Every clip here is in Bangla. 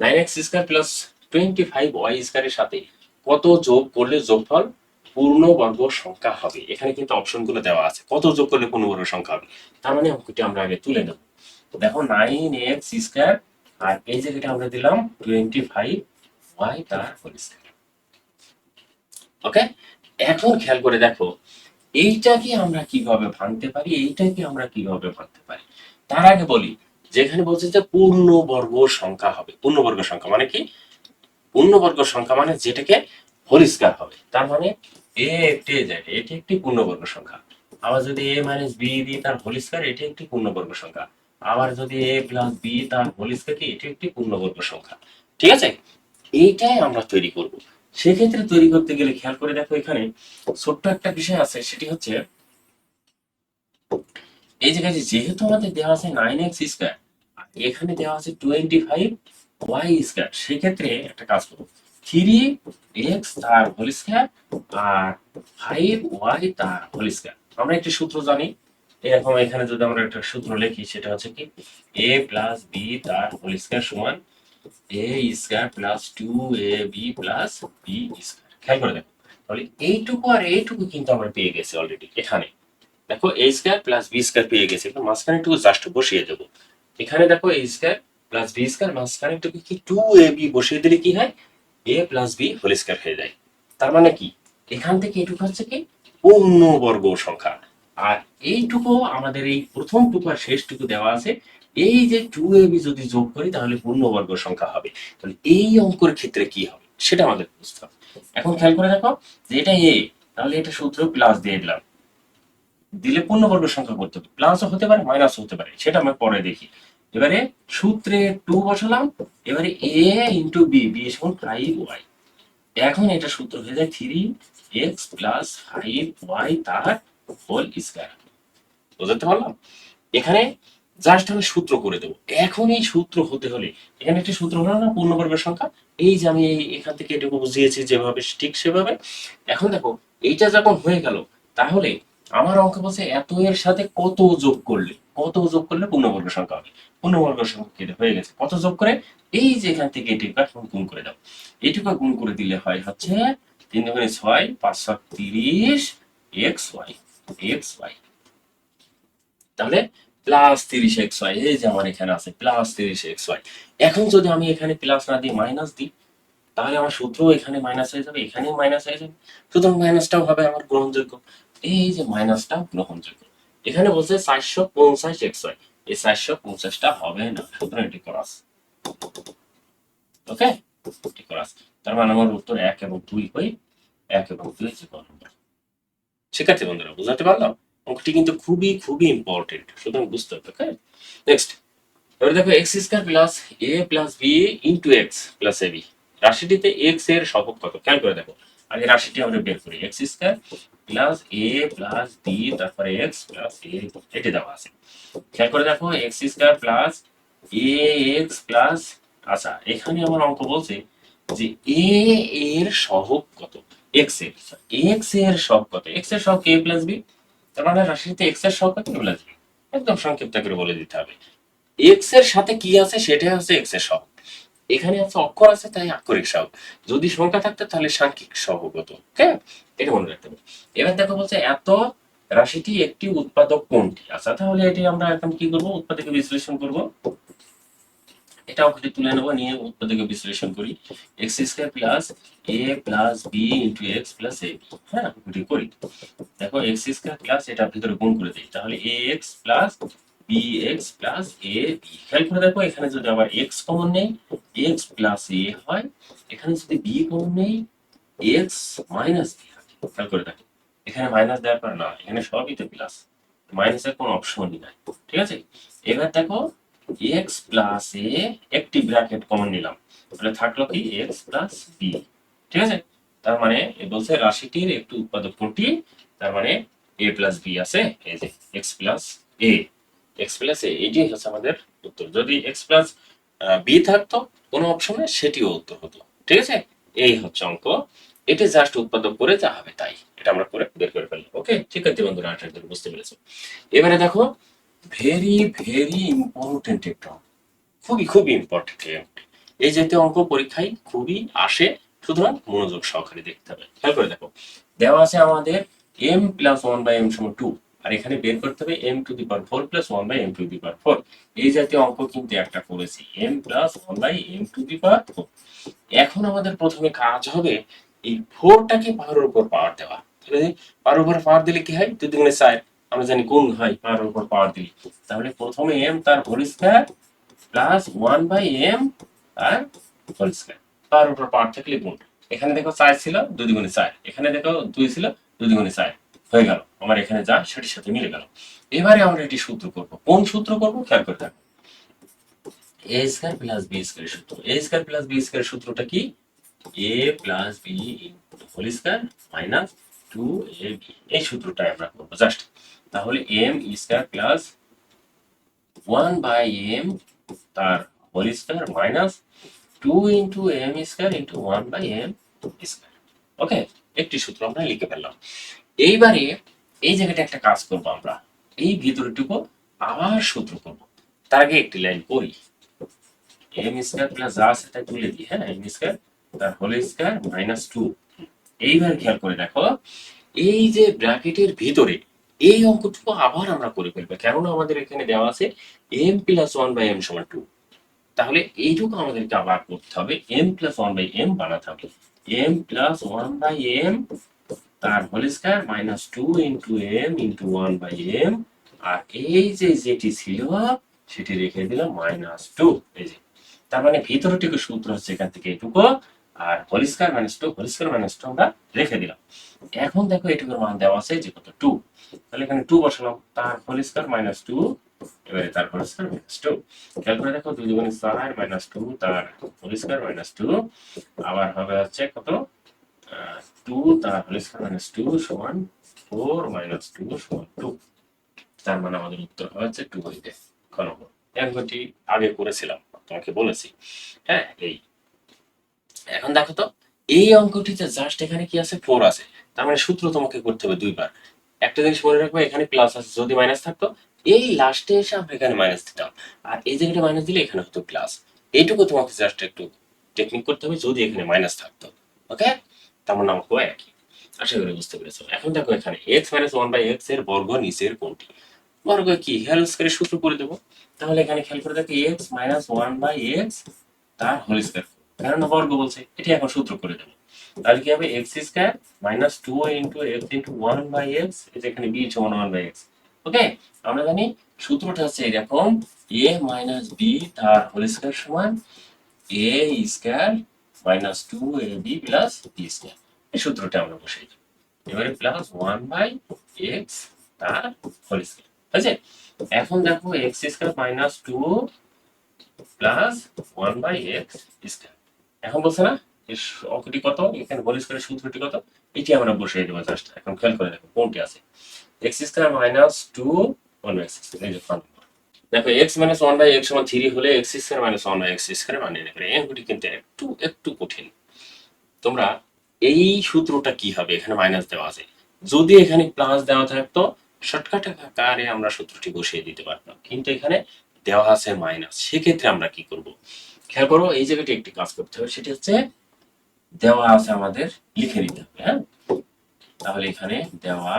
Nine x square plus twenty five y স্কোয়ারের সাথে কত যোগ করলে যোগফল পূর্ণবর্গ সংখ্যা হবে? এখানে কিন্তু অপশনগুলো দেওয়া আছে। কত যোগ করলে পূর্ণবর্গ সংখ্যা হবে? তার মানে অঙ্কটি আমরা আগে তুলে নেব। তো দেখো নাইন এক্স স্কোয়ার আর এই জায়গাটা আমরা দিলাম টোয়েন্টি ফাইভ ওয়াই তার হোল স্কোয়ার ওকে এখন খেয়াল করে দেখো, এইটাকে আমরা কীভাবে ভাঙতে পারি, এইটাকে আমরা কীভাবে ভাঙতে পারি? তার আগে বলি যেখানে বলছে যে পূর্ণবর্গ সংখ্যা হবে। পূর্ণবর্গ সংখ্যা মানে কি? পূর্ণবর্গ সংখ্যা মানে যেটাকে স্কয়ার হবে। তার মানে এ একটি জেড এটি একটি পূর্ণবর্গ সংখ্যা। আবার যদি এ মাইনাস বি দিই তার স্কয়ার এটি একটি পূর্ণবর্গ সংখ্যা। আবার যদি এ প্লাস বি তার স্কয়ার কি, এটি একটি পূর্ণবর্গ সংখ্যা। ঠিক আছে? এইটাই আমরা তৈরি করব। সেক্ষেত্রে তৈরি করতে গেলে খেয়াল করে দেখো এখানে ছোট্ট একটা বিষয় আছে, সেটি হচ্ছে এই জায়গায় যে যেহেতু আমাদের দেওয়া আছে নাইন এক্স স্কোয়ার এখানে দেওয়া আছে টোয়েন্টি ফাইভ ওয়াই স্কোয়ার সেক্ষেত্রে একটা কাজ করব থ্রি এক্স তার হোল স্কোয়ার আর ফাইভ ওয়াই তার হোল স্কোয়ার আমরা একটি সূত্র জানি। এরকম এখানে যদি আমরা একটা সূত্র লিখি, সেটা হচ্ছে কি এ প্লাস বি তার হোল স্কোয়ার সমান a square plus two a b plus b square খেয়াল করে দেখো। তাহলে এইটুকু আর এইটুকু কিন্তু আমরা পেয়ে গেছি অলরেডি এখানে। দেখো a square plus b square পেয়ে গেছি, এবার মাঝখানে একটু জাস্ট বসিয়ে দেবো। এখানে দেখো a square plus b square মাঝখানে একটু কি? টু এ বি বসিয়ে দিলে কি হয়? A plus b whole square হয়ে যায়। তার মানে কি? এখান থেকে এটুকু হচ্ছে কি? পূর্ণবর্গ সংখ্যা। আর এইটুকু আমাদের এই প্রথম টুকু আর শেষটুকু দেওয়া আছে। এই যে টু এ বি যদি যোগ করি, তাহলে পূর্ণবর্গ সংখ্যা হবে। তাহলে এই অঙ্কের ক্ষেত্রে কি হবে? সেটা আমাদের বুঝতে হবে। এখন খেয়াল করে দেখো, যে এটা এ তাহলে এটা সূত্র প্লাস দিয়ে দিলাম। দিলে পূর্ণবর্গ সংখ্যা করতে হবে। প্লাসও হতে পারে মাইনাসও হতে পারে। সেটা আমরা পরে দেখি। এবারে সূত্রে টু বসালাম। এবারে এ ইন্টু বি বি সমান ফাইভ ওয়াই এখন এটা সূত্র হয়ে যায় three x plus five y তার হোল স্কয়ার বুঝতে পারলাম? এখানে জাস্ট আমি সূত্র করে দেবো। এখন এই সূত্র হতে হলে, এখানে একটি সূত্র হলো না পূর্ণবর্গের সংখ্যা? এই যে আমি এখান থেকে এটুকু বুঝিয়েছি যেভাবে, ঠিক সেভাবে। এখন দেখো, এইটা যখন হয়ে গেল, তাহলে আমার অঙ্ক বলছে, এত এর সাথে কত যোগ করলে? কত যোগ করলে পূর্ণবর্গ সংখ্যা হবে? পূর্ণবর্গ সংখ্যা হয়ে গেছে। কত যোগ করে? এই যে এখান থেকে এটুকু এখন গুণ করে দাও। এটুকু গুণ করে দিলে হয় হচ্ছে তিন দুগুণে ছয় পাঁচশো তিরিশ, এক্স ওয়াই এক্স ওয়াই। তাহলে প্লাস তিরিশ এক্স ওয়াই, এই যে আমার এখানে আছে, প্লাস তিরিশ এক্স ওয়াই। এখন যদি আমি এখানে প্লাস না দিই মাইনাস দিই, তাহলে আমার সূত্র এখানে মাইনাস হয়ে যাবে, এখানেও মাইনাস হয়ে যাবে। সুতরাং মাইনাসটাও হবে আমার গ্রহণযোগ্য। এই যে মাইনাসটাও গ্রহণযোগ্য। এখানে বলছে চারশো পঞ্চাশ এক্স ওয়াই এই চারশো পঞ্চাশটা হবে না, সুতরাং এটি করাস ওকে এটি করাস তার মানে আমার উত্তর এক এবং দুই হই এক এবং দুই যে নম্বর শিক্ষার্থী বন্ধুরা, বুঝাতে পারলাম? অঙ্কটি কিন্তু খুবই খুবই ইম্পর্টেন্ট সুতরাং বুঝতে হবে ওকে নেক্সট এবার দেখো x square plus a plus b into x plus a b রাশিটিতে এক্সের সহগ কত? খেয়াল করে দেখো। আগে রাশিটি আমরা বের করি x square plus a plus b তারপরে এক্স প্লাস এ এটি দেওয়া আছে। খেয়াল করে দেখো x square plus a x plus আচ্ছা এখানে আমার অঙ্ক বলছে যে এ এর সহগ কত? এক্সের এক্সের সহগ কত? এক্সের সহগ এ প্লাস বি তার মানে রাশিতে এক্সের সহগ কত? প্লাস বি একদম সংক্ষিপ্ত করে বলে দিতে হবে। এক্সের সাথে কি আছে? সেটাই হচ্ছে এক্সের সহগ। এখানে আছে অক্ষর আছে, তাই আক্ষরিক সহগ যদি সংখ্যা থাকতো, তাহলে সাংখ্যিক সহগ হতো ওকে? এটা মনে রাখতে হবে। এবার দেখো বলছে, এত রাশিটি একটি উৎপাদক কোনটি? আচ্ছা তাহলে এটি আমরা এখন কি করব? উৎপাদকে বিশ্লেষণ করব। এটা অঙ্কটি তুলে নেব, নিয়ে উৎপাদকে বিশ্লেষণ করি। X square plus a plus b into x plus a হ্যাঁ? এটি করি। দেখো এক্স স্কোয়ার প্লাস এটা ভিতরে গুণ করে দিই। তাহলে a x plus b x plus a b খেয়াল করে দেখো, এখানে যদি আবার এক্স কমন নেই এক্স প্লাস এ হয়, এখানে যদি বি কমন নেই এক্স মাইনাস বি খেয়াল করে দেখো। এখানে মাইনাস দেওয়ার পর না, এখানে সবই তো প্লাস মাইনাসের কোনো অপশনই নাই। ঠিক আছে? এবার দেখো এক্স প্লাস এ একটি ব্র্যাকেট কমন নিলাম। তাহলে থাকল কি? এক্স প্লাস বি ঠিক আছে? তার মানে বলছে রাশিটির একটি উৎপাদক কোনটি? তার মানে এ প্লাস বি আছে। এই যে x plus a x plus a এটি হচ্ছে আমাদের উত্তর। যদি এক্স প্লাস বি থাকতো কোনো অপশনে সেটিও উত্তর হতো। ঠিক আছে? এই হচ্ছে অঙ্ক। এটি জাস্ট উৎপাদক করে যা হবে তাই। এটা আমরা করে বের করে ফেললাম। ওকে ঠিক আছে বন্ধুরা, আশা করি বুঝতে পেরেছ। এবারে দেখো ভেরি ভেরি ইম্পর্টেন্ট একটা অঙ্ক। খুবই খুবই ইম্পর্টেন্ট এই জাতীয় অঙ্ক পরীক্ষায় খুবই আসে, সুতরাং মনোযোগ সহকারে দেখতে হবে। খেয়াল করে দেখো। দেওয়া আছে আমাদের m plus one by m সমান টু আর এখানে বের করতে হবে m to the power four plus one by m to the power four এই জাতীয় অঙ্ক কিন্তু একটা করেছি। M plus one by m to the power four এখন আমাদের প্রথমে কাজ হবে এই ফোরটাকে পাওয়ার উপর পাওয়ার দেওয়া। তাহলে পাওয়ার উপর পাওয়ার দিলে কি হয়? দুই দুগুণে চার আমরা জানি কোন হয় পাওয়ার উপর পাওয়ার দিলে। তাহলে প্রথমে এম তার whole square plus one by m R whole square power উপর পাওয়ার থাকলে গুণ। এখানে দেখো চার ছিল, দুই দুগুণে চার এখানে দেখো দুই ছিল, দুই দুগুণে চার হয়ে গেল। আমার এখানে যা, সেটির সাথে মিলে গেল। এবারে আমরা এটি সূত্র করব। কোন সূত্র করব? খেয়াল করে থাকো a square plus b square সূত্র। A square plus b square সূত্রটা কি? A plus b whole square minus two a b এই সূত্রটাই আমরা করব জাস্ট তাহলে m square plus one by m তার whole square minus two into m square into one by m square okay একটি সূত্র আমরা লিখে ফেললাম। এইবারে এই জায়গাটা একটা কাজ করব আমরা। এই ভিতরটুকু আবার সূত্র করব। তার আগে একটি লাইন করি এম স্কয়ার প্লাস যা আছে তাই তুলে দিই হ্যাঁ? এম স্কয়ার তার হোল স্কয়ার মাইনাস টু এইবার খেয়াল করে দেখো, এই যে ব্র্যাকেটের ভিতরে এই অঙ্কটুকু আবার আমরা করে ফেলব। কেননা আমাদের এখানে দেওয়া আছে m plus one by m সমান টু তাহলে এইটুকু আমাদেরকে আবার করতে হবে। M plus one by m বানাতে হবে। M plus one by m তার whole square minus two into m into one by m আর এই যে যেটি ছিল, সেটি রেখে দিলাম মাইনাস টু এই যে, তার মানে ভিতরটুকু সূত্র হচ্ছে এখান থেকে এটুকু আর whole square minus two whole square minus two আমরা রেখে দিলাম। এখন দেখো এটুকুর মান দেওয়া আছে যে কত টু তাহলে এখানে টু বসালাম, তার হোল স্কয়ার মাইনাস টু এবারে তার হোল স্কয়ার মাইনাস টু খেয়াল করে দেখো, দুই দুগুণে চার মাইনাস টু তার হোল স্কয়ার মাইনাস টু আবার হবে হচ্ছে কত? টু তার হোল স্কয়ার মাইনাস টু সমান ফোর মাইনাস টু সমান টু তার মানে আমাদের উত্তর হচ্ছে টু হইতে এই অঙ্কটি আগে করেছিলাম, তোমাকে বলেছি। হ্যাঁ এই। এখন দেখো তো, এই অঙ্কটিতে জাস্ট এখানে কি আছে? ফোর আছে। তার মানে সূত্র তোমাকে করতে হবে দুইবার। একটা জিনিস মনে রাখবে, এখানে প্লাস আছে, যদি মাইনাস থাকতো, এই লাস্টে এসে আমরা এখানে মাইনাস দিতাম। আর এই জায়গাটা মাইনাস দিলে এখানে হতো প্লাস এইটুকু তোমাকে জাস্ট একটু টেকনিক করতে হবে, যদি এখানে মাইনাস থাকতো। ওকে তেমন আমাকেও একই। আশা করি বুঝতে পেরেছ। এখন দেখো এখানে এক্স মাইনাস ওয়ান বাই এক্সের বর্গ নিচের কোনটি বর্গ কি? হেল স্কয়ারের সূত্র করে দেবো। তাহলে এখানে খেয়াল করে দেখো x minus one by x তার হোল স্কয়ার কারণ বর্গ বলছে, এটি এখন সূত্র করে দেবো। তাহলে কি হবে? X square minus two into x into one by x এখানে বি সমান ওয়ান বাই এক্স ওকে আমরা জানি সূত্রটা হচ্ছে এরকম এ মাইনাস বি তার হোল স্কয়ার সমান a square minus two a b plus b square এই সূত্রটা আমরা বসিয়ে দিই। এবারে প্লাস ওয়ান বাই এক্স তার হোল স্কয়ার আছে এখন দেখো x square minus two plus one by x square এখন বলছে না এর অঙ্কটি কত? এখানে হোল স্কয়ারের সূত্রটি কত? এটি আমরা বসিয়ে দেবো জাস্ট এখন খেয়াল করে দেখো কোনটি আছে। X square minus two one by x এই যে দেখো x minus one by x three হলে x square minus one by x square মানে নেবে এই অঙ্কটি কিন্তু একটু একটু কঠিন। তোমরা এই সূত্রটা কি হবে? এখানে মাইনাস দেওয়া আছে। যদি এখানে প্লাস দেওয়া থাকতো শর্টকাট আকারে আমরা সূত্রটি বসিয়ে দিতে পারতাম। কিন্তু এখানে দেওয়া আছে মাইনাস সেক্ষেত্রে আমরা কি করব? খেয়াল করো, এই জায়গাটি একটি কাজ করতে হবে। সেটি হচ্ছে দেওয়া আছে আমাদের, লিখে নিতে হবে হ্যাঁ? তাহলে এখানে দেওয়া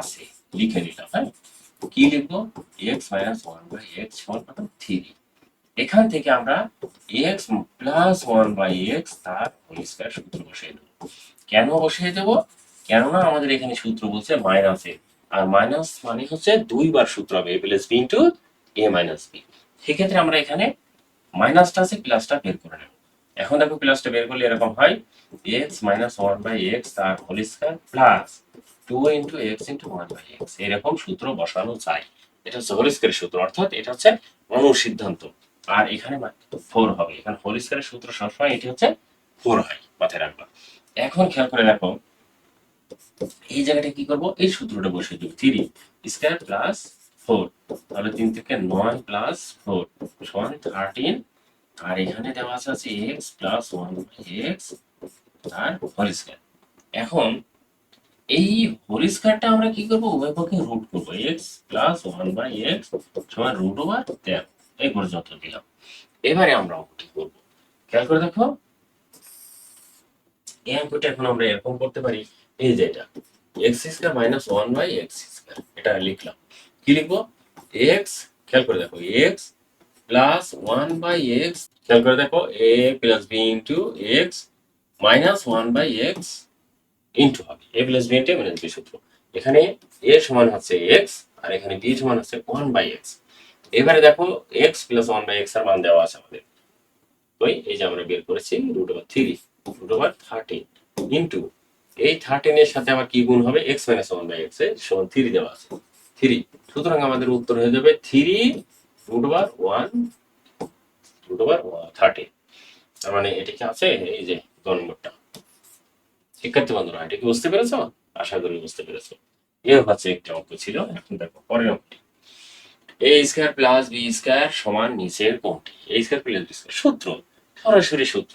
আছে, লিখে নিলাম হ্যাঁ? কি লিখব? X minus one by x সমান কত থ্রি এখান থেকে আমরা x plus one by x তার হোল স্কয়ার সূত্র বসিয়ে দেবো। কেন বসিয়ে দেবো? কেননা আমাদের এখানে সূত্র বলছে মাইনাসে আর মাইনাস মানে হচ্ছে দুইবার সূত্র হবে a plus b into a minus b সেক্ষেত্রে আমরা এখানে মাইনাসটা আছে প্লাসটা বের করে নেব। এখন দেখো প্লাসটা বের করলে এরকম হয় x minus one by x তার whole square plus two into x into one by x এরকম সূত্র বসানো যায়। এটা হচ্ছে হোল স্কয়ারের সূত্র, অর্থাৎ এটা হচ্ছে অনুসিদ্ধান্ত আর এখানে ফোর হবে। এখানে হোল স্কয়ারের সূত্র সবসময় এটি হচ্ছে ফোর হয়, মাথায় রাখবা। এখন খেয়াল করে দেখো, এই জায়গাটা কি করব? এই সূত্রটা বসিয়ে দেবো থ্রি স্কয়ার প্লাস ফোর তাহলে তিন থেকে নয় প্লাস ফোর সমান থার্টিন আর এখানে দেওয়া আছে এক্স প্লাস ওয়ান এক্স আর হোল স্কয়ার এখন এই হোল স্কয়ারটা আমরা কি করব? উভয় পক্ষে রুট করব। X plus one by x সমান রুট ওভার তেরো এই পর্যন্ত দিলাম। এবারে আমরা অঙ্কটি করব? খেয়াল করে দেখো। এই অঙ্কটা এখন আমরা এরকম করতে পারি। এই যে এটা। X square minus one by x square এটা লিখলাম। কি লিখব? এক্স খেয়াল করে দেখো x plus one by x খেয়াল করে দেখো a plus b into x minus one by x into হবে a plus b into minus b সূত্র। এখানে এ সমান হচ্ছে এক্স আর এখানে বি সমান হচ্ছে ওয়ান বাই এক্স এবারে দেখো এক্স প্লাস ওয়ান বাই এক্সের মান দেওয়া আছে আমাদের। ওই এই যে আমরা বের করেছি root over three root over thirteen into এই থার্টিনের সাথে আবার কি গুণ হবে? এক্স মাইনাস ওয়ান বাই এক্সের সমান থ্রি দেওয়া আছে। থ্রি সুতরাং আমাদের উত্তর হয়ে যাবে three root over one root over thirteen তার মানে এটা কি আছে এই যে শিক্ষার্থী বন্ধুরা কি বুঝতে পেরেছ? আশা করি বুঝতে পেরেছ। এ হচ্ছে একটি অঙ্ক ছিল, এখন দেখো পরের অঙ্কটি। এ প্লাস বি সমান নিচের কোনটি a square plus b square সূত্র, সরাসরি সূত্র।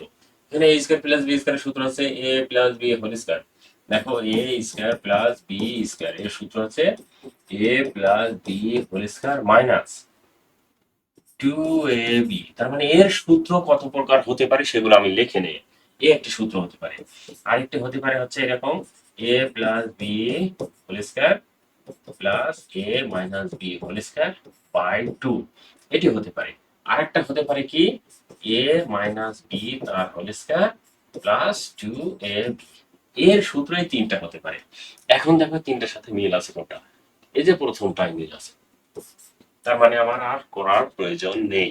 এখানে a square plus b square সূত্র আছে a plus b whole square. দেখো a square plus b square, এর সূত্র আছে a plus b whole minus two a b তার মানে এর সূত্র কত প্রকার হতে পারে সেগুলো আমি লিখে নেই। এ একটি সূত্র হতে পারে। আরেকটি হতে পারে হচ্ছে এরকম a plus b whole square plus a minus b whole square by two এটি হতে পারে। আরেকটা হতে পারে কি? এ মাইনাস বি তার whole square plus two a b এর সূত্রই তিনটা হতে পারে। এখন দেখো তিনটার সাথে মিল আছে কোনটা? এই যে প্রথমটাই মিল আছে। তার মানে আমার আর করার প্রয়োজন নেই।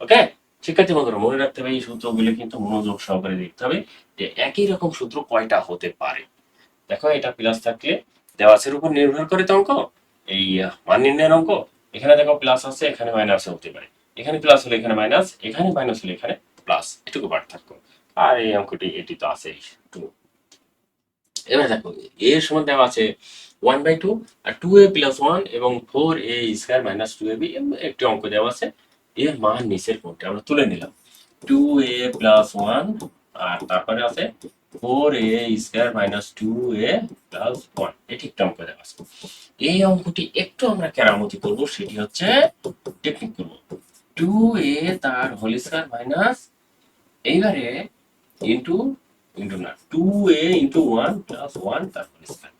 ওকে? শিক্ষার্থী বন্ধুরা, মনে রাখতে হবে এই সূত্রগুলো কিন্তু মনোযোগ সহকারে দেখতে হবে যে একই রকম সূত্র কয়টা হতে পারে। দেখো, এটা প্লাস থাকলে দেওয়াসের উপর নির্ভর করে তো অঙ্ক। এই মান নির্ণয়ের অঙ্ক। এখানে দেখো প্লাস আছে, এখানে মাইনাস হতে পারে। এখানে প্লাস হলে এখানে মাইনাস এখানে মাইনাস হলে এখানে প্লাস এটুকু পার্থক্য। আর এই অঙ্কটি, এটি তো আছে এবার দেখো এর সমান দেওয়া আছে ওয়ান বাই টু আর টু এ প্লাস ওয়ান এবং four a square minus two a b একটি অঙ্ক দেওয়া আছে। এর মান নিচের কোনটি আমরা তুলে নিলাম। টু এ প্লাস ওয়ান আর তারপরে আছে four a square minus two a plus one এটি একটা অঙ্ক দেওয়া আছে। এই অঙ্কটি একটু আমরা কেরামতি করব, সেটি হচ্ছে টেকনিক করব। টু এ তার হোল স্কোয়ার মাইনাস এইবারে ইন্টু ইন্টু না two a into one plus one তার হোল স্কোয়ার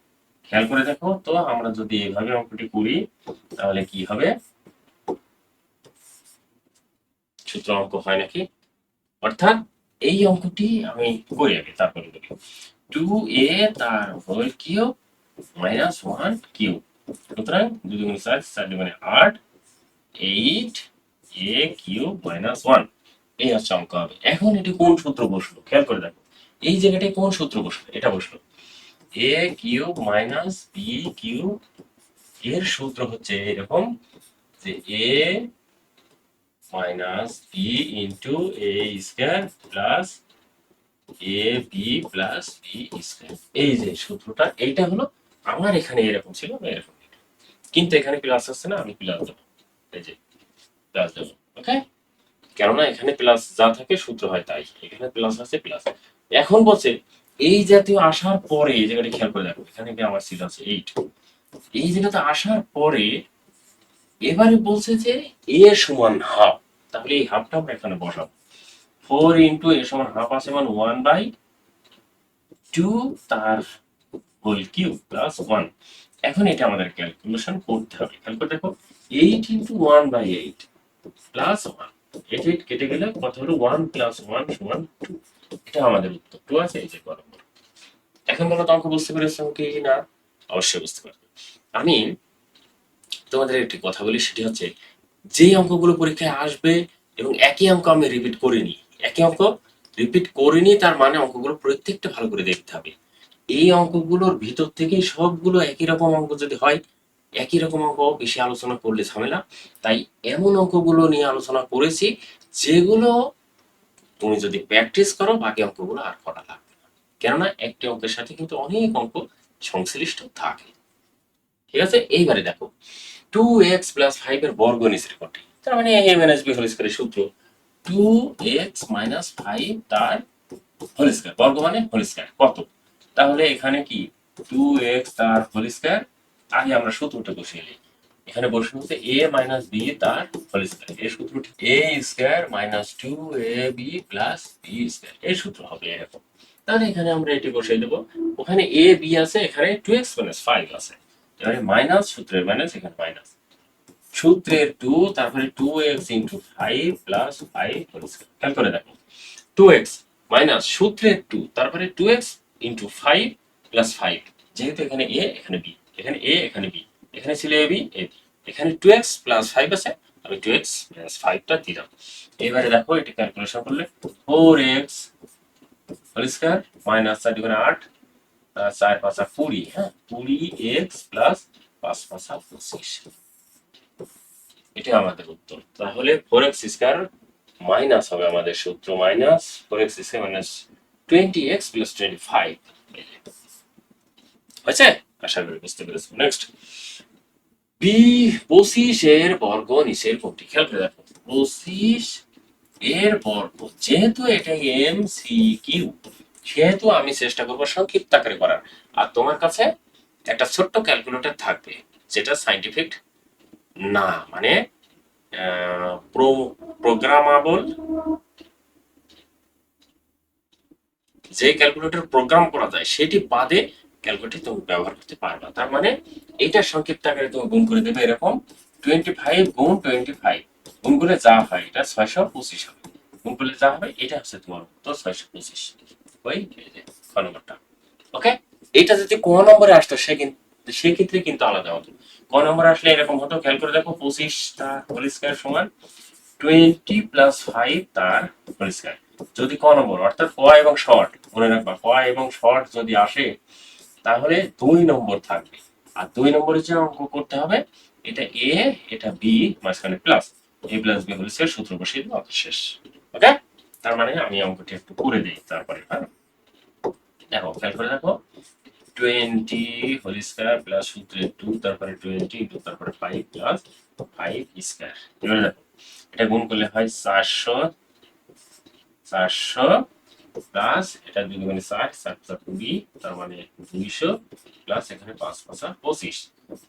খেয়াল করে দেখো তো, আমরা যদি এভাবে অঙ্কটি করি, তাহলে কি হবে? সূত্র অঙ্ক হয় নাকি? অর্থাৎ এই অঙ্কটি আমি করি আগে, তারপরে করি। টু এ তার whole q minus one q সুতরাং দুই গুণ চার চার মানে আট eight a q minus one এই হচ্ছে অঙ্ক হবে। এখন এটি কোন সূত্র বসল? খেয়াল করে দেখো। এই জায়গাটায় কোন সূত্র বসল? এটা বসল। A cube minus b cube এর সূত্র হচ্ছে এরকম যে a minus b into a square plus a b plus b square এই যে সূত্রটা, এইটা হলো আমার এখানে এরকম ছিল এরকম। কিন্তু এখানে প্লাস আসছে না, আমি প্লাস দেবো। এই যে প্লাস দেবো ওকে কেননা এখানে প্লাস যা থাকে সূত্র হয় তাই, এখানে প্লাস আছে প্লাস এখন বলছে এই জাতীয় আসার পরে, এই জায়গাটা খেয়াল করে দেখো, এখানে কি আমার ছিল আছে এইট এই জায়গাতে আসার পরে, এবারে বলছে যে এ সমান হাফ তাহলে এই হাফটা আমরা এখানে বসাবো। ফোর ইন্টু এ সমান হাফ আছে মানে ওয়ান বাই টু তার হোল কিউব প্লাস ওয়ান এখন এটা আমাদের ক্যালকুলেশন করতে হবে। খেয়াল করে দেখো eight into one by eight plus one eight কেটে গেলে কত হলো? ওয়ান প্লাস ওয়ান সমান টু এটা আমাদের উত্তর। টু আছে? এই যে গরম এখন বলো তো বুঝতে পেরেছ কি না? অবশ্যই বুঝতে পারবে। আমি তোমাদের একটি কথা বলি, সেটি হচ্ছে যে অঙ্কগুলো পরীক্ষায় আসবে এবং একই অঙ্ক আমি রিপিট করিনি একই অঙ্ক রিপিট করিনি তার মানে অঙ্কগুলো প্রত্যেকটা ভালো করে দেখতে হবে। এই অঙ্কগুলোর ভিতর থেকেই সবগুলো একই রকম অঙ্ক যদি হয়, একই রকম অঙ্ক বেশি আলোচনা করলে ঝামেলা। তাই এমন অঙ্কগুলো নিয়ে আলোচনা করেছি, যেগুলো তুমি যদি প্র্যাকটিস করো, বাকি অঙ্কগুলো আর করা লাগবে না। কেননা একটি অঙ্কের সাথে কিন্তু অনেক অঙ্ক সংশ্লিষ্ট থাকে। ঠিক আছে? এইবারে দেখো টু এক্স প্লাস ফাইভ এর বর্গ নিচের কোনটি তার মানে এ মাইনাস বি হোল স্কয়ারের সূত্র। টু এক্স মাইনাস ফাইভ তার হোল স্কয়ার বর্গ মানে হোল স্কয়ার কত? তাহলে এখানে কি? টু এক্স তার হোল স্কয়ার আগে আমরা সূত্রটা বসিয়ে নিই। এখানে বসে হচ্ছে এ মাইনাস বি তার হোল স্কয়ার এই সূত্রটি a square minus two a b plus b square এই সূত্র হবে এরকম। তাহলে এখানে আমরা এটি বসিয়ে দেবো। ওখানে এ বি আছে, এখানে টু এক্স মাইনাস ফাইভ আছে। এবারে মাইনাস সূত্রের মাইনাস এখানে মাইনাস সূত্রের টু তারপরে two x into five plus five whole square খেয়াল করে দেখো। টু এক্স মাইনাস সূত্রের টু তারপরে two x into five plus five যেহেতু এখানে এ এখানে বি এখানে এ এখানে বি এখানে ছিল এ বি এ এখানে টু এক্স প্লাস ফাইভ আছে, আমি টু এক্স প্লাস ফাইভটা দিলাম এবারে দেখো, এটি ক্যালকুলেশন করলে four x whole square minus চার দুগুণে আট চার পাঁচা কুড়ি হ্যাঁ? কুড়ি এক্স প্লাস পাঁচ পাঁচা পঁচিশ। এটা আমাদের উত্তর। তাহলে ফোর এক্স স্কয়ার মাইনাস হবে আমাদের সূত্র minus four x square minus twenty x plus twenty five হয়েছে? আশা করি বুঝতে পেরেছ নেক্সট বি এর বর্গ নিচের কোনটি? খেয়াল করে দেখো। এর বর্গ, যেহেতু এটা এম সি কিউ সেহেতু আমি চেষ্টা করব সংক্ষিপ্ত আকারে করার। আর তোমার কাছে একটা ছোট্ট ক্যালকুলেটর থাকবে, যেটা সাইন্টিফিক না মানে প্রোগ্রামাবল যে ক্যালকুলেটর প্রোগ্রাম করা যায়, সেটি বাদে ক্যালকুলেটর তুমি ব্যবহার করতে পারবা তার মানে এটা সংক্ষিপ্ত আকারে তুমি গুণ করে দেবে এরকম টোয়েন্টি ফাইভ গুণ টোয়েন্টি ফাইভ গুণ করলে যা হয় এটা ছয়শো পঁচিশ হবে। গুণ করলে যা হবে এটা হচ্ছে তোমার উত্তর ছয়শো পঁচিশ। ওই খ নম্বরটা। ওকে? এটা যদি ক নম্বরে আসতো, সে কিন্তু সেক্ষেত্রে কিন্তু আলাদা হতো। ক নম্বরে আসলে এরকম হতো, খেয়াল করে দেখো পঁচিশ তার হোল স্কয়ার সমান টোয়েন্টি প্লাস ফাইভ তার হোল স্কয়ার যদি ক নম্বর, অর্থাৎ ক এবং শর্ট মনে রাখবা, ক এবং শর্ট যদি আসে তাহলে দুই নম্বর থাকবে। আর দুই নম্বরে যে অঙ্ক করতে হবে, এটা এ এটা বি মাঝখানে plus a plus b whole সূত্র বসিয়ে দেবো শেষ। ওকে তার মানে আমি অঙ্কটি একটু করে দিই তারপরে হ্যাঁ? দেখো, খেয়াল করে দেখো। টোয়েন্টি হোল স্কয়ার প্লাস সূত্রে টু তারপরে টোয়েন্টি ইন্টু তারপরে ফাইভ প্লাস ফাইভ স্কয়ার এবারে দেখো, এটা গুণ করলে হয় চারশো চারশো প্লাস এটা দুই মানে চার চার চার কুড়ি তার মানে দুইশো প্লাস এখানে পাঁচ পাঁচা পঁচিশ।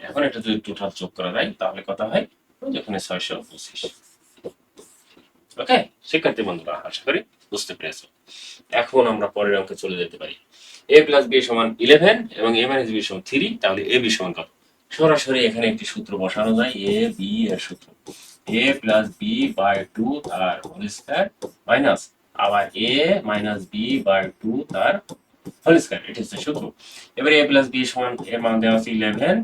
এখন এটা যদি টোটাল যোগ করা যায়, তাহলে কত হয়? ছয়শো পঁচিশ। ওকে? শিক্ষার্থী বন্ধুরা, আশা করি বুঝতে পেরেছ। এখন আমরা পরের অঙ্কে চলে যেতে পারি। এ প্লাস বি সমান ইলেভেন এবং এ মাইনাস বি সমান থ্রি তাহলে এ বি সমান কত? সরাসরি এখানে একটি সূত্র বসানো যায় এ বি এর সূত্র। A plus b by two তার হোল স্কয়ার মাইনাস আবার a minus b by two তার হোল স্কয়ার এটি হচ্ছে সূত্র এবারে এ প্লাস বি সমান, এর মান দেওয়া আছে ইলেভেন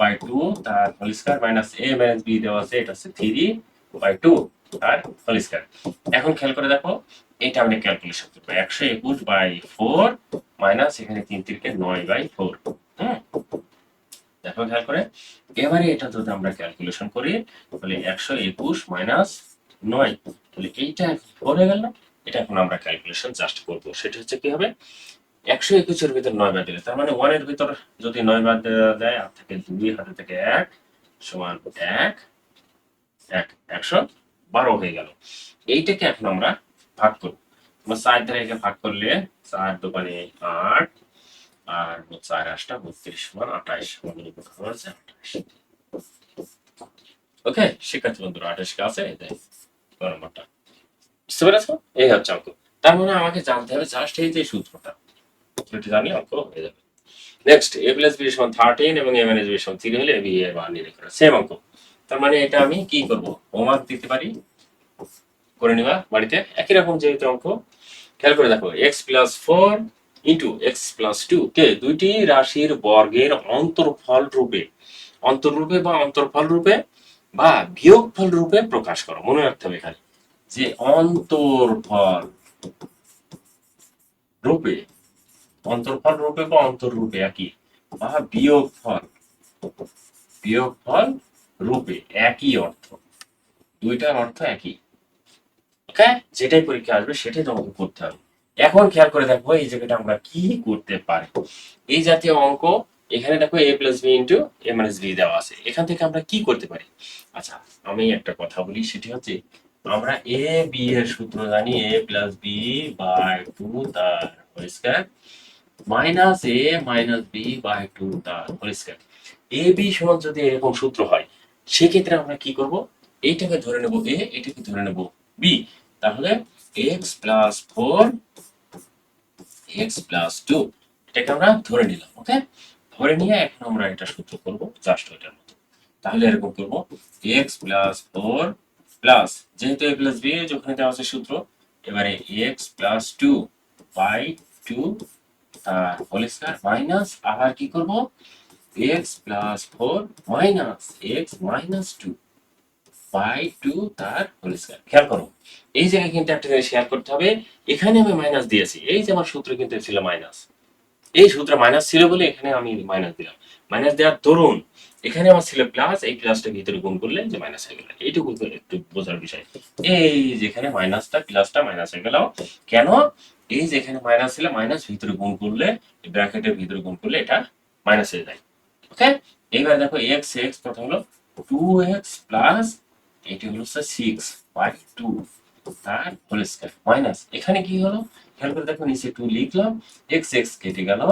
বাই টু তার whole square minus a minus b দেওয়া আছে, এটা হচ্ছে থ্রি বাই টু তার হোল স্কয়ার এখন খেয়াল করে দেখো, এটা আমরা ক্যালকুলেশন করব একশো একুশ বাই ফোর মাইনাস এখানে তিন তিনকে নয় বাই ফোর হুম? দেখো খেয়াল করে। এবারে এটা যদি আমরা ক্যালকুলেশন করি, তাহলে একশো একুশ মাইনাস নয়, তাহলে এইটা ফোর হয়ে গেল না? এটা এখন আমরা ক্যালকুলেশন জাস্ট করব। সেটা হচ্ছে কি হবে? একশো একুশের ভিতর নয় বাদ দিলে, তার মানে ওয়ানের ভিতর যদি নয় বাদ যায় হাত থেকে দুই, হাতে থেকে এক সমান এক এক, একশো বারো হয়ে গেল। এইটাকে এখন আমরা ভাগ করব। তোমার চার দ্বারা একে ভাগ করলে চার দোকানে আট, আর চার আটটা বত্রিশ সমান আঠাইশ সমান হচ্ছে আঠাইশ ওকে শিক্ষার্থী বন্ধুরা, আঠাশ কে আছে? নম্বরটা। বুঝতে পেরেছ? এই হচ্ছে অঙ্ক। তার মানে আমাকে জানতে হবে জাস্ট এই যে সূত্রটা। সূত্রটি জানলে অঙ্ক হয়ে যাবে। নেক্সট এ প্লাস বি সমান থার্টিন এবং এ মাইনাস বি সমান থ্রি হলে বি এর মান নির্ণয় করা সেম অঙ্ক। তার মানে এটা আমি কি করব? হোমওয়ার্ক দিতে পারি? করে নিবা বাড়িতে। একই রকম যেহেতু অঙ্ক। খেয়াল করে দেখো x plus four into x plus two কে? দুইটি রাশির বর্গের অন্তর্ফল রূপে। অন্তররূপে বা অন্তর্ফল রূপে বা বিয়োগফল রূপে প্রকাশ করো। মনে রাখতে হবে এখানে। যে অন্তর্ফল রূপে অন্তর্ফল রূপে বা অন্তর্রূপে একই, বা বিয়োগফল বিয়োগফল রূপে একই অর্থ। দুইটার অর্থ একই। ওকে যেটাই পরীক্ষা আসবে, সেটাই তোমাকে করতে হবে। এখন খেয়াল করে দেখো, এই জায়গাটা আমরা কি করতে পারি? এই জাতীয় অঙ্ক, এখানে দেখো a plus b into a minus b দেওয়া আছে। এখান থেকে আমরা কি করতে পারি? আচ্ছা আমি একটা কথা বলি, সেটি হচ্ছে আমরা এ বি এর সূত্র জানি a plus b by two তার whole square minus a minus b by two তার হোল স্কয়ার এ বি সমান যদি এরকম সূত্র হয়, সেক্ষেত্রে আমরা কি করব? এইটাকে ধরে নেব এ এটাকে ধরে নেব বি তাহলে x plus four x plus two এটাকে আমরা ধরে নিলাম ওকে ধরে নিয়ে এখন আমরা এটা সূত্র করব জাস্ট ওইটার মতো। তাহলে এরকম করব এক্স প্লাস ফোর প্লাস, যেহেতু এ প্লাস বি ওখানে দেওয়া আছে সূত্র, এবারে x plus two by two whole square minus আবার কি করব? X plus four minus x minus two by two তার হোল স্কয়ার খেয়াল করো, এই জায়গায় কিন্তু একটা জিনিস শেয়ার করতে হবে, এখানে আমি মাইনাস দিয়েছি, এই যে আমার সূত্র কিন্তু ছিল মাইনাস এই সূত্র মাইনাস ছিল বলে এখানে আমি মাইনাস দিলাম। মাইনাস দেওয়ার দরুন এখানে আমার ছিল প্লাস এই প্লাসটা ভিতরে গুণ করলে যে মাইনাস হয়ে গেল। এইটুকু একটু বোঝার বিষয়। এই যেখানে মাইনাসটা প্লাসটা মাইনাস হয়ে গেল। কেন? এই যেখানে মাইনাস ছিল মাইনাস ভিতরে গুণ করলে ব্র্যাকেটের ভিতরে গুণ করলে এটা মাইনাস হয়ে যায়। ওকে এইবার দেখো এক্স এক্স কত হলো টু এক্স প্লাস এটি হলো সিক্স বাই টু তার হোল স্কয়ার মাইনাস এখানে কি হলো? খেয়াল করে দেখো, নিচে টু লিখলাম এক্স এক্স কেটে গেল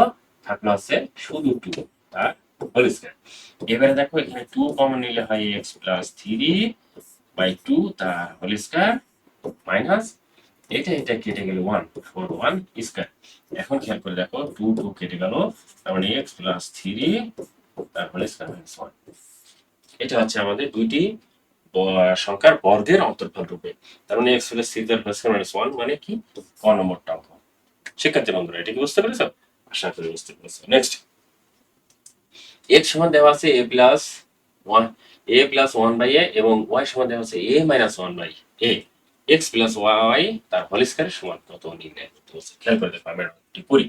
থাকল আছে শুধু টু তার হোল স্কয়ার এবারে দেখো, এখানে টু কমন নিলে হয় x plus three by two তার হোল স্কয়ার মাইনাস এটা এটা কেটে গেল ওয়ান ফোর ওয়ান স্কয়ার এখন খেয়াল করে দেখো টু টু কেটে গেল, তার মানে এক্স প্লাস থ্রি তার হোল স্কয়ার মাইনাস ওয়ান এটা হচ্ছে আমাদের দুইটি সংখ্যার বর্গের অন্তর্ফল রূপে। তার মানে এক্স প্লাস থ্রি তার হোল স্কয়ার মাইনাস ওয়ান মানে কি? ক নম্বরটা অঙ্ক শিক্ষার্থী বন্ধুরা, এটা কি বুঝতে পেরেছ? আশা করি বুঝতে পেরেছ। নেক্সট এক্স সমান দেওয়া আছে a plus one a plus one by a এবং ওয়াই সমান দেওয়া আছে a minus one by a x plus y তার হোল স্কয়ার সমান। কত নির্ণয় করতে বলছে? খেয়াল করে দেখো আমরা একটি করি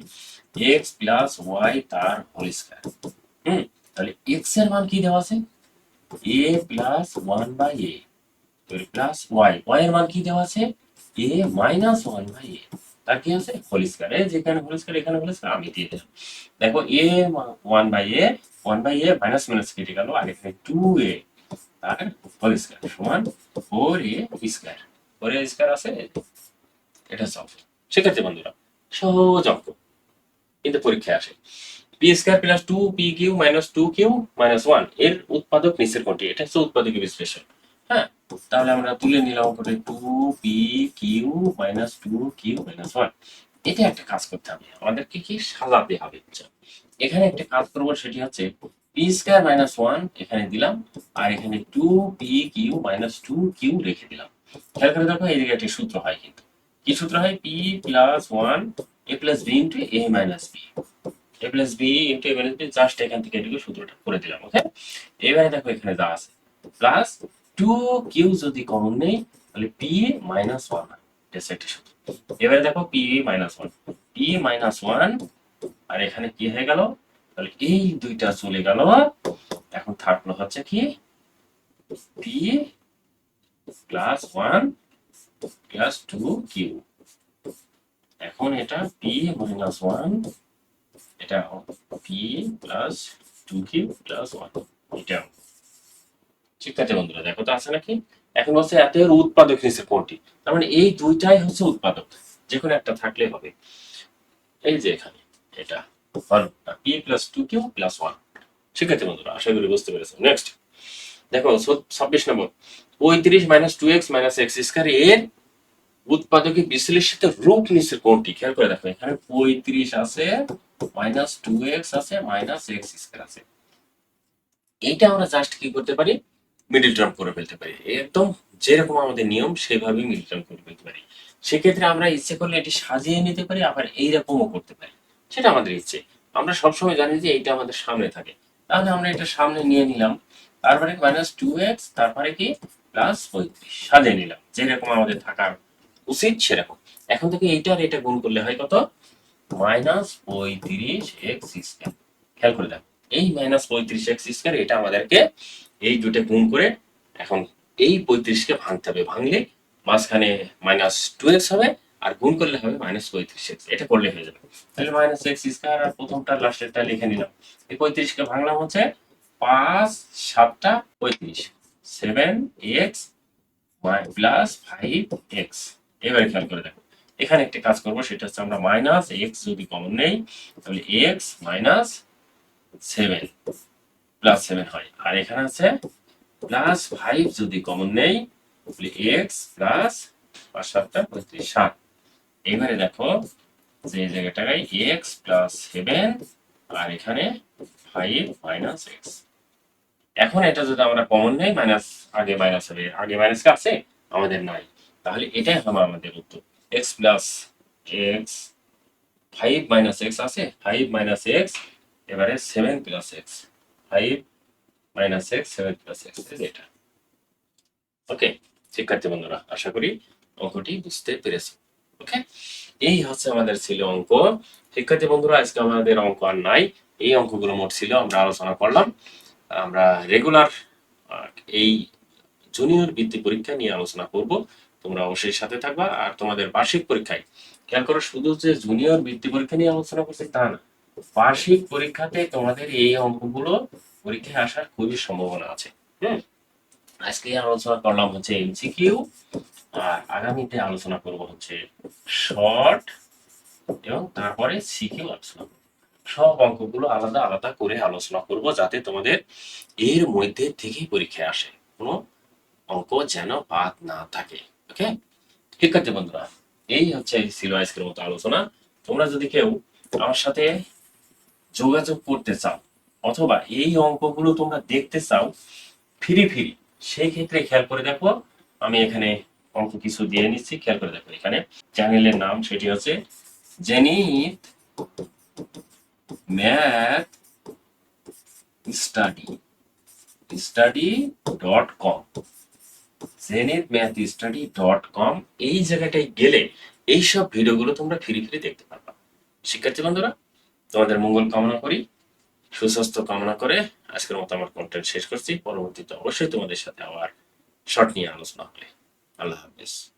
এক্স প্লাস ওয়াই তার হোল স্কয়ার হুম, তাহলে এক্সের মান কি দেওয়া আছে? A plus one by a plus y y এর মান কি দেওয়া আছে? A minus one by a তার কি আছে? Whole square. যেখানে হোল এখানে হোল আমি দিয়ে দিলাম। দেখো, a one by a one by a minus minus কেটে গেল, আর এখানে টু এ তার হোল সমান four a square four a square আছে, এটা সব শিক্ষার্থী বন্ধুরা, সহজ অঙ্ক। কিন্তু পরীক্ষায় আসে। P square plus two p q minus two q minus ওয়ানের উৎপাদক নিচের কোনটি? এটা হচ্ছে উৎপাদকের বিশ্লেষণ। তাহলে আমরা তুলে নিলাম অঙ্কটা two p q minus two q minus one এটা একটা কাজ করতে হবে। আমাদেরকে কি সাজাতে হবে? এখানে একটা কাজ করব, সেটি হচ্ছে পি স্কয়ার মাইনাস ওয়ান এখানে দিলাম, আর এখানে two p q minus two q রেখে দিলাম। খেয়াল করে দেখো জায়গায় একটি সূত্র হয় কিন্তু। কি সূত্র হয়? P plus one a plus b into a minus b a plus b into a minus b just এখান থেকে এটুকু সূত্রটা করে দিলাম ওকে এবারে দেখো এখানে যা আছে। প্লাস টু কিউ যদি কমন নেই, তাহলে পি মাইনাস ওয়ান এটা এবারে দেখো p minus one p minus one আর এখানে কি হয়ে গেল? তাহলে এই দুইটা চলে গেল। এখন থাকল হচ্ছে কি? P plus one plus two q এখন এটা পি মাইনাস ওয়ান এটা p plus two q plus one এটা ঠিক আছে বন্ধুরা, দেখো তো আছে নাকি? এখন হচ্ছে উৎপাদক কোনটি? তার মানে এই দুইটাই হচ্ছে উৎপাদক যে কোনো একটা থাকলে হবে। এই যে এখানে, এটা p plus two q plus one ঠিক আছে বন্ধুরা, আশা করি বুঝতে পেরেছ নেক্সট দেখো ছাব্বিশ নম্বর, পঁয়ত্রিশ minus two x minus x square এর উৎপাদকে বিশ্লেষিত রূপ নিচের কোনটি? খেয়াল করে দেখো, এখানে পঁয়ত্রিশ আছে মাইনাস টু এক্স আছে মাইনাস এক্স স্কয়ার আছে। এইটা আমরা জাস্ট কি করতে পারি? মিডিল টার্ম করে ফেলতে পারি। একদম যেরকম আমাদের নিয়ম, সেভাবেই মিডিল টার্ম করে ফেলতে পারি। সেক্ষেত্রে আমরা ইচ্ছে করলে এটি সাজিয়ে নিতে পারি, আবার এইরকমও করতে পারি। সেটা আমাদের ইচ্ছে। আমরা সবসময় জানি যে এইটা আমাদের সামনে থাকে। তাহলে আমরা এটা সামনে নিয়ে নিলাম। তারপরে মাইনাস টু এক্স তারপরে কি প্লাস পঁয়ত্রিশ, সাজিয়ে নিলাম। যেরকম আমাদের থাকার উচিত, সেরকম। এখন থেকে এইটা আর এটা গুণ করলে হয় কত? মাইনাস পঁয়ত্রিশ এক্স স্কয়ার খেয়াল করে দেখো। এই মাইনাস পঁয়ত্রিশ এক্স স্কয়ার এটা আমাদেরকে এই দুটো গুণ করে এখন এই পঁয়ত্রিশকে ভাঙতে হবে। ভাঙলে মাঝখানে মাইনাস টু এক্স হবে আর গুণ করলে হবে মাইনাস পঁয়ত্রিশ এক্স এটা করলে হয়ে যাবে। তাহলে মাইনাস এক্স স্কয়ার আর প্রথমটা লাস্টেরটা লিখে নিলাম। এই পঁয়ত্রিশকে ভাঙলাম হচ্ছে পাঁচ সাতটা পঁয়ত্রিশ। Seven x plus five x এবারে খেয়াল করে দেখো। এখানে একটা কাজ করব, সেটা হচ্ছে আমরা মাইনাস এক্স যদি কমন নেই, তাহলে x minus seven plus seven হয়। আর এখানে আছে প্লাস ফাইভ যদি কমন নেই এক্স প্লাস পাঁচ সাতটা পঁয়ত্রিশ সাত। এবারে দেখো যে এই এক্স প্লাস সেভেন আর এখানে ফাইভ মাইনাস এক্স এখন এটা যদি আমরা কমন নেই মাইনাস আগে মাইনাস হবে। আগে মাইনাস আছে? আমাদের নাই। তাহলে এটাই হবে আমাদের উত্তর। X plus x five minus x আছে? ফাইভ মাইনাস এক্স এবারে সেভেন প্লাস এক্স শিক্ষার্থী বন্ধুরা, আশা করি অঙ্কটি বুঝতে ওকে এই হচ্ছে আমাদের ছিল অঙ্ক। শিক্ষার্থী বন্ধুরা, আজকে আমাদের অঙ্ক আর নাই। এই অঙ্কগুলো মোট ছিল, আমরা আলোচনা করলাম। আমরা রেগুলার এই জুনিয়র বৃত্তি পরীক্ষা নিয়ে আলোচনা করব। তোমরা অবশ্যই সাথে থাকবা। আর তোমাদের বার্ষিক পরীক্ষায়, খেয়াল করো, শুধু যে জুনিয়র বৃত্তি পরীক্ষা নিয়ে আলোচনা করছি তা না। বার্ষিক পরীক্ষাতে তোমাদের এই অঙ্কগুলো পরীক্ষায় আসার খুবই সম্ভাবনা আছে। হুম? আজকে আলোচনা করলাম হচ্ছে এমসিকিউ আর আগামীতে আলোচনা করব হচ্ছে শর্ট এবং তারপরে সিকিউ আলোচনা। সব অঙ্কগুলো আলাদা আলাদা করে আলোচনা করব যাতে তোমাদের এর মধ্যে থেকেই পরীক্ষায় আসে। কোনো অঙ্ক যেন বাদ না থাকে ওকে শিক্ষার্থী বন্ধুরা, এই হচ্ছে ছিল আজকের মতো আলোচনা। তোমরা যদি কেউ আমার সাথে যোগাযোগ করতে চাও, অথবা এই অঙ্কগুলো তোমরা দেখতে চাও, ফিরি ফিরি, সেই ক্ষেত্রে খেয়াল করে দেখো, আমি এখানে অঙ্ক কিছু দিয়ে নিচ্ছি, খেয়াল করে দেখো এখানে। চ্যানেলের নাম সেটি হচ্ছে Zenit math study study dot com, Zenit math study dot com, এই জায়গাটায় গেলে এইসব ভিডিওগুলো তোমরা ফিরি ফিরি দেখতে পারবা। শিক্ষার্থী বন্ধুরা তোমাদের মঙ্গল কামনা করি, সুস্বাস্থ্য কামনা করে আজকের মতো আমার কন্টেন্ট শেষ করছি। পরবর্তীতে অবশ্যই তোমাদের সাথে আবার শর্ট নিয়ে আলোচনা হবে। আল্লাহ হাফেজ।